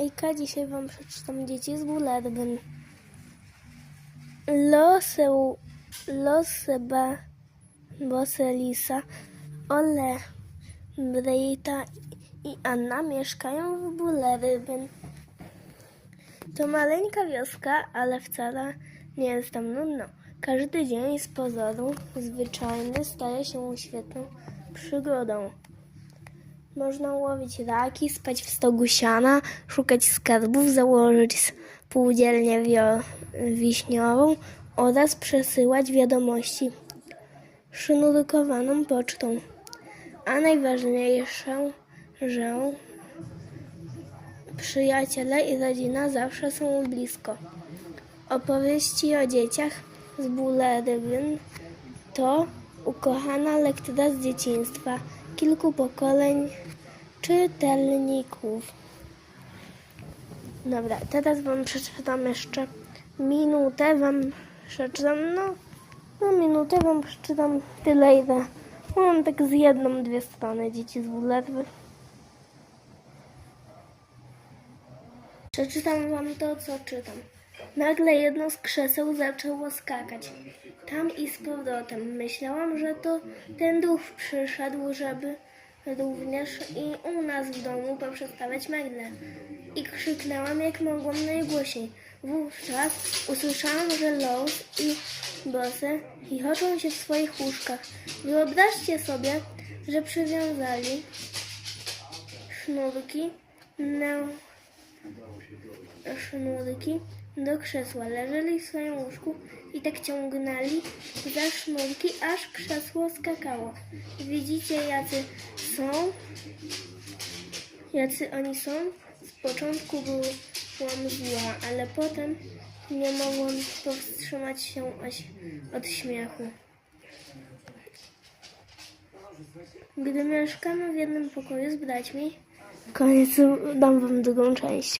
Hejka, dzisiaj wam przeczytam dzieci z Bulerbyn. Losę, losę ba, bose Lisa, Ole, Brejta i Anna mieszkają w Bulerbyn. To maleńka wioska, ale wcale nie jest tam nudno. Każdy dzień z pozoru zwyczajny staje się świetną przygodą. Można łowić raki, spać w stogu siana, szukać skarbów, założyć spółdzielnię wiśniową oraz przesyłać wiadomości sznurkowaną pocztą. A najważniejsze, że przyjaciele i rodzina zawsze są blisko. Opowieści o dzieciach z Buleryn to ukochana lektura z dzieciństwa kilku pokoleń czytelników. Dobra, teraz wam przeczytam jeszcze minutę, wam przeczytam, no, no minutę wam przeczytam tyle ile. Mam tak z jedną, dwie strony dzieci z Bulerwy. Przeczytam wam to, co czytam. Nagle jedno z krzeseł zaczęło skakać. Tam i z powrotem. Myślałam, że to ten duch przyszedł, żeby również i u nas w domu poprzestawiać megle. I krzyknęłam jak mogłam najgłośniej. Wówczas usłyszałam, że Los i Bose chichoczą się w swoich łóżkach. Wyobraźcie sobie, że przywiązali sznurki na sznurki do krzesła. Leżeli w swoim łóżku i tak ciągnęli za sznurki, aż krzesło skakało. Widzicie, jacy są? Jacy oni są? Z początku byłam zła, ale potem nie mogłam powstrzymać się od śmiechu. Gdy mieszkamy w jednym pokoju z braćmi, koniec, dam wam drugą część.